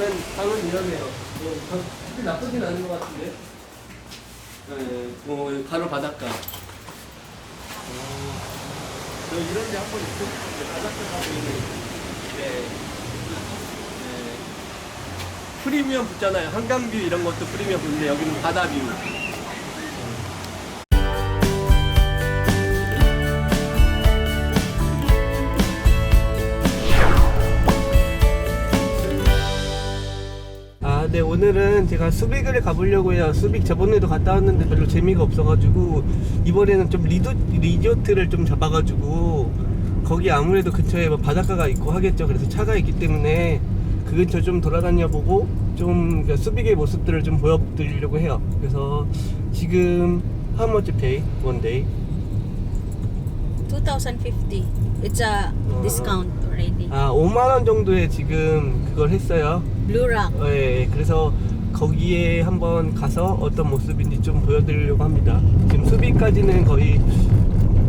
강은 강은 이러네요. 뭐, 나쁘진 않은 것 같은데. 네, 뭐 가로 바닷가. 어, 저 이런 데 한 번 있고 바닷가 가고 있는. 네. 네. 프리미엄 붙잖아요. 한강뷰 이런 것도 프리미엄 붙는데 여기는 바다뷰. 오늘은 제가 수빅을 가보려고 해요. 수빅 저번에도 갔다 왔는데 별로 재미가 없어가지고, 이번에는 좀 리조, 리조트를 좀 잡아가지고, 거기 아무래도 근처에 뭐 바닷가가 있고 하겠죠. 그래서 차가 있기 때문에 그 근처 좀 돌아다녀 보고, 좀 그러니까 수빅의 모습들을 좀 보여드리려고 해요. 그래서 지금, how much pay one day? 2050. It's a Uh-huh. discount already. 아, 5만 원 정도에 지금 그걸 했어요. Rock. 네, 그래서 거기에 한번 가서 어떤 모습인지 좀 보여드리려고 합니다. 지금 수비까지는 거의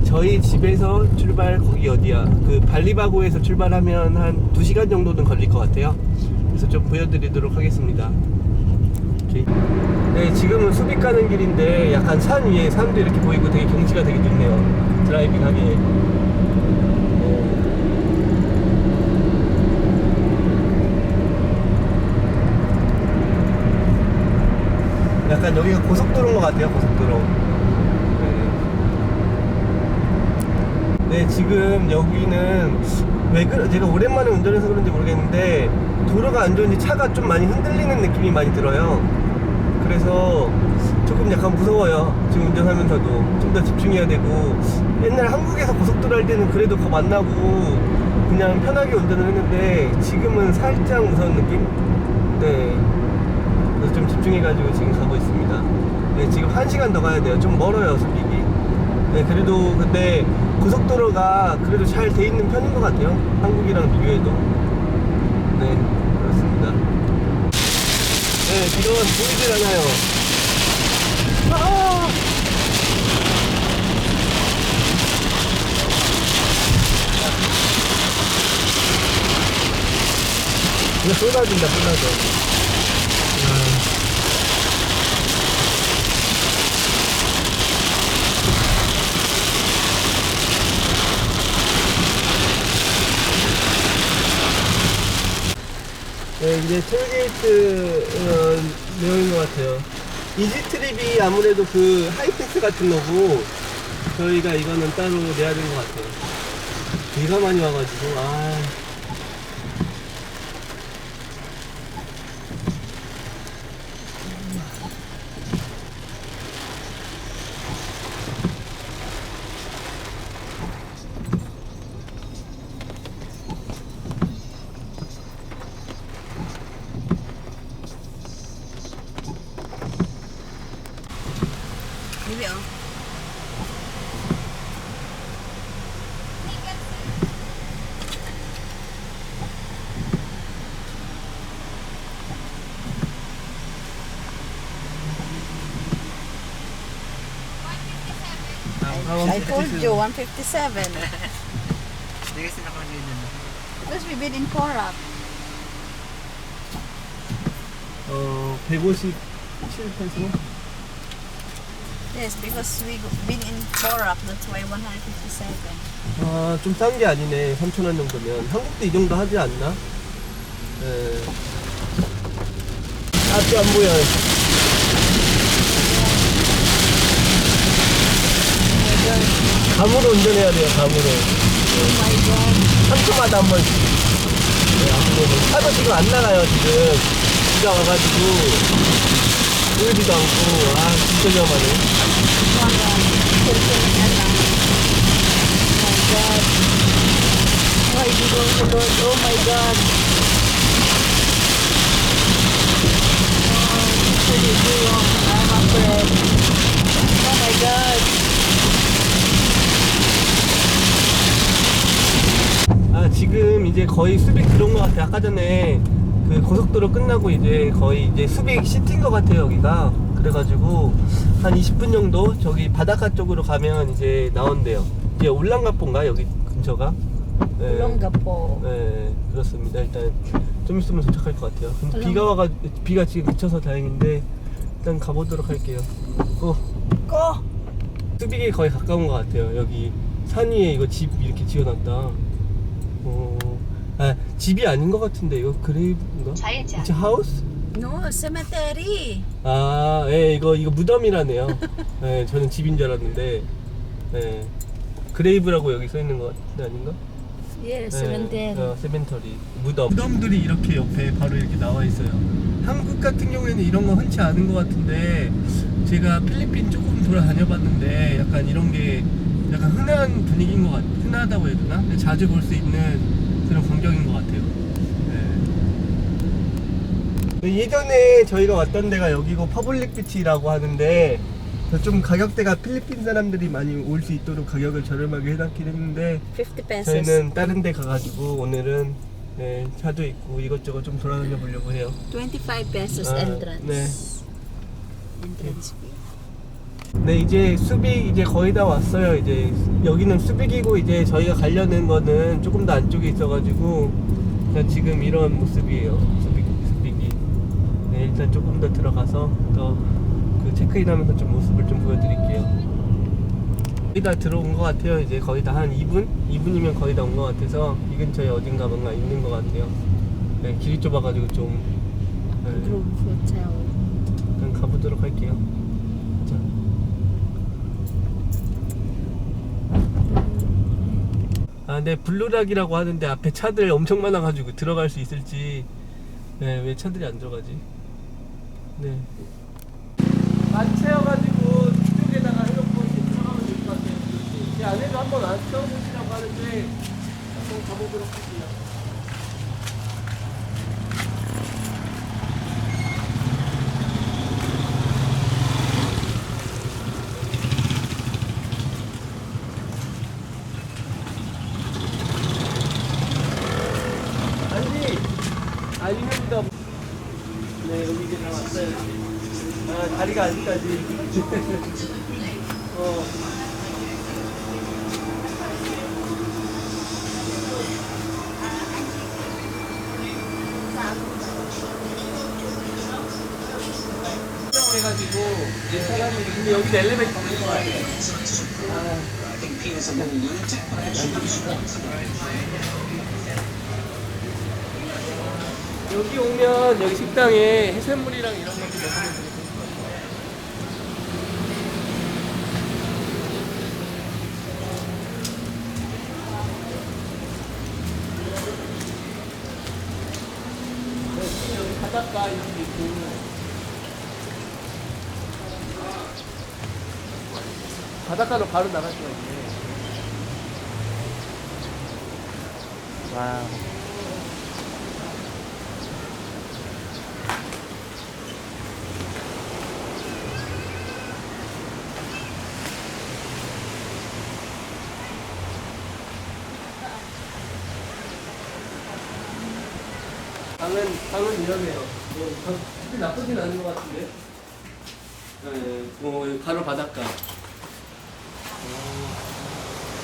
저희 집에서 출발 거기 어디야? 그 발리바고에서 출발하면 한 2시간 정도는 걸릴 것 같아요. 그래서 좀 보여드리도록 하겠습니다. 네, 지금은 수비 가는 길인데 약간 산 위에 산도 이렇게 보이고 되게 경치가 되게 좋네요. 드라이빙 하기에. 어, 약간 여기가 고속도로인 것 같아요, 고속도로. 네. 네, 지금 여기는 왜 그래? 제가 오랜만에 운전해서 그런지 모르겠는데 도로가 안 좋은지 차가 좀 많이 흔들리는 느낌이 많이 들어요. 그래서 조금 약간 무서워요. 지금 운전하면서도 좀 더 집중해야 되고 옛날 한국에서 고속도로 할 때는 그래도 겁안 나고 그냥 편하게 운전을 했는데 지금은 살짝 무서운 느낌? 네. 좀 집중해가지고 지금 가고 있습니다. 네, 지금 한 시간 더 가야 돼요. 좀 멀어요, 솔직히. 네, 그래도 근데 고속도로가 그래도 잘 돼 있는 편인 것 같아요. 한국이랑 비교해도. 네, 그렇습니다. 네, 비가 보이질 않아요. 아! 이거 쏟아진다, 쏟아져. 이제 톨게이트 어, 내용인 것 같아요. 이지 트립이 아무래도 그 하이패스 같은 거고 저희가 이거는 따로 내야 되는 것 같아요. 비가 많이 와가지고 아. Maybe oh. I told you 157. Hindi kasi nakalagay dun. Because we've been in Korak. 어, 157페소? Yes, because we've been in Korak. That's why 157. 아, 좀 싼 게 아니네. 3,000원 정도면. 한국도 이 정도 하지 않나? 예. 앞이 안 보여. 감으로 운전해야 돼요, 감으로. Oh my God. 3초마다 한 번씩. 네, 앞으로. 차도 지금 안 나가요, 지금. 비가 와가지고. 보이지도 않고. 아, 진짜 위험하네. Oh? Oh. Oh. Oh. 아 지금 이제 거의 수빅 들어온 것 같아요. 아까 전에 그 고속도로 끝나고 이제 거의 이제 수빅 시티인 것 같아요 여기가. 그래가지고 한 20분 정도 저기 바닷가 쪽으로 가면 이제 나온대요. 이제 울랑가포인가 여기 근처가? 네. Ulonggapo. 네 그렇습니다. 일단 좀좀 있으면 도착할 것 같아요. 근데 얼른. 비가 와가 비가 지금 그쳐서 다행인데 일단 가보도록 할게요. 고. Ko! 수빅이 거의 가까운 것 같아요. 여기 산 위에 이거 집 이렇게 지어놨다. 어, 아 집이 아닌 것 같은데 이거 그레이브인가? 이제 하우스? No, cemetery. 아, 예, 이거 이거 무덤이라네요. 예, 저는 집인 줄 알았는데, 예, 그레이브라고 여기 써 있는 것 같은데 아닌가? Yes, 네, cemetery. 어, 세멘터리 무덤 무덤들이 이렇게 옆에 바로 이렇게 나와 있어요 한국 같은 경우에는 이런 거 흔치 않은 것 같은데 제가 필리핀 조금 돌아다녀 봤는데 약간 이런 게 약간 흔한 분위기인 것 같, 흔하다고 해야 되나? 자주 볼 수 있는 그런 광경인 것 같아요 네. 예전에 저희가 왔던 데가 여기고 퍼블릭 비치라고 하는데 좀 가격대가 필리핀 사람들이 많이 올 수 있도록 가격을 저렴하게 해놨긴 했는데 50 pesos. 저희는 다른 데 가가지고 오늘은 네, 차도 있고 이것저것 좀 돌아다녀 보려고 해요. 25 pesos 아, entrance. 네. Entrance fee. 네, 이제 수빅 이제 거의 다 왔어요. 이제 여기는 수빅이고 이제 저희가 가려는 거는 조금 더 안쪽에 있어가지고 그냥 지금 이런 모습이에요. 수빅, 수빅이. 네, 일단 조금 더 들어가서 더 그 체크인 하면서 좀 모습을 좀 보여드릴게요. 거의 다 들어온 것 같아요. 이제 거의 다 한 2분? 2분이면 거의 다 온 것 같아서 이 근처에 어딘가 뭔가 있는 것 같아요. 네, 길이 좁아가지고 좀 네, Groove Hotel. 일단 가보도록 할게요. 자. 아, 네, 블루락이라고 하는데 앞에 차들 엄청 많아가지고 들어갈 수 있을지. 네, 왜 차들이 안 들어가지? 네. 만체여가지고 뒤쪽에다가 해놓고 이제 들어가면 될 것 같아요. 제 안에도 한번 안 채워보시라고 하는데 한번 가보도록 할게요. 아니, 아니면보다 네 여기 이제 다 왔어요. 아 다리가 아직까지. 어. 해가지고 이제 사람이 근데 여기 엘리베이터 없는 거 같아요. 여기 오면 여기 식당에 해산물이랑 이런 것도 먹으면 되게 좋을 것 같아요. 네, 여기 바닷가 이런 게 있고 바닷가로 바로 나갈 수가 있네. 와. 방은 방은 이러네요. 뭐 방- 그렇게 나쁘진 않은 것 같은데. 네, 뭐 바로 바닷가. 어,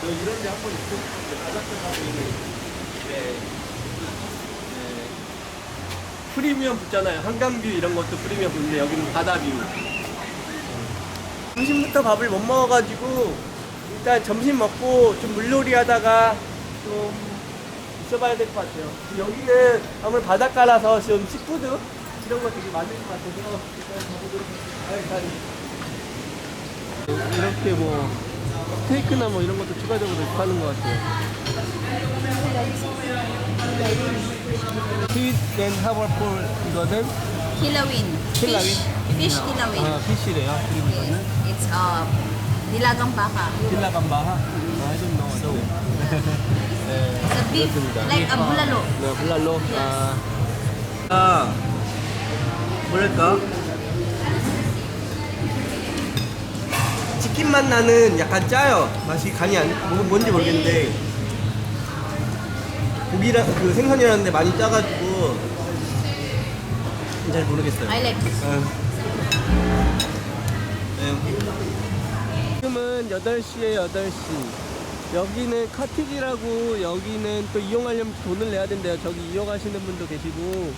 저 이런 데 한 번 있고 싶은데 바닷가 가고 있는. 네. 네. 프리미엄 붙잖아요. 한강뷰 이런 것도 프리미엄 붙는데 여기는 바다뷰. 점심부터 밥을 못 먹어가지고 일단 점심 먹고 좀 물놀이 하다가 좀 있어봐야 될 것 같아요. 여기는 아무래도 바닷가라서 좀 시푸드 이런 거 되게 많을 것 같아서 일단 가보도록 할게요. 이렇게 뭐 스테이크나 뭐 이런 것도 추가적으로 파는 것 같아요. 스윗 앤 하버풀 이거는? Fish. Fish kilawin. 아, 피쉬래요. 그리고. 이거는 It's uh, nilagang baka. 킬라감바하. 아, I don't know. No. 네, It's a beef, like a bulalo. 네, 블랄로. Yes. 아, 아, 뭐랄까? 치킨 맛 나는 약간 짜요. 맛이 간이 안, 뭐, 뭔지 모르겠는데. 고기라, 그 생선이라는데 많이 짜가지고. 잘 모르겠어요. I like this. 아. 네. 지금은 8시에 8시. 여기는 카티지라고 여기는 또 이용하려면 돈을 내야 된대요. 저기 이용하시는 분도 계시고.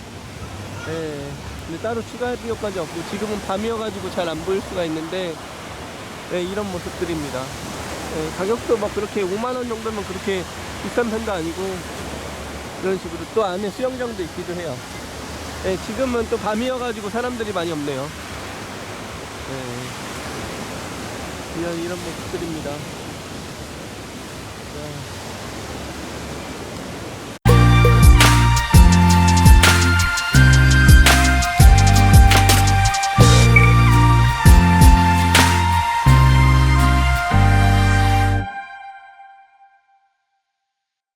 예. 근데 따로 추가 비용까지 없고 지금은 밤이어가지고 잘 안 보일 수가 있는데 예, 이런 모습들입니다. 예, 가격도 막 그렇게 5만 원 정도면 그렇게 비싼 편도 아니고 이런 식으로 또 안에 수영장도 있기도 해요. 예, 지금은 또 밤이어가지고 사람들이 많이 없네요. 예. 이런, 이런 모습들입니다. 자,